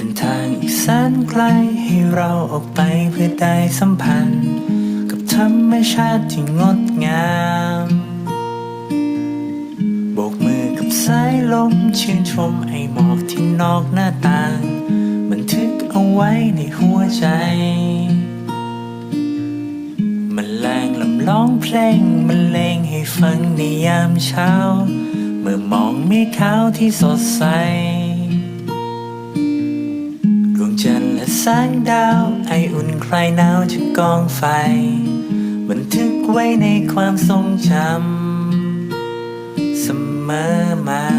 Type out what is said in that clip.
ส้นทางอีกแสนไกลให้เราออกไปเพื่อได้สัมพันธ์ กับธรรมชาติที่งดงามโบกมือกับสายลมชื่นชมไอหมอกที่นอกหน้าต่าง บันทึกเอาไว้ในหัวใจ มันแรงลำร้องเพลงมันเลงให้ฟังในยามเช้า เมื่อมองเมฆขาวที่สดใส จันทร์และแสงดาว ไออุ่นคลายหนาวจากกองไฟ บันทึกไว้ในความทรงจำเสมอมา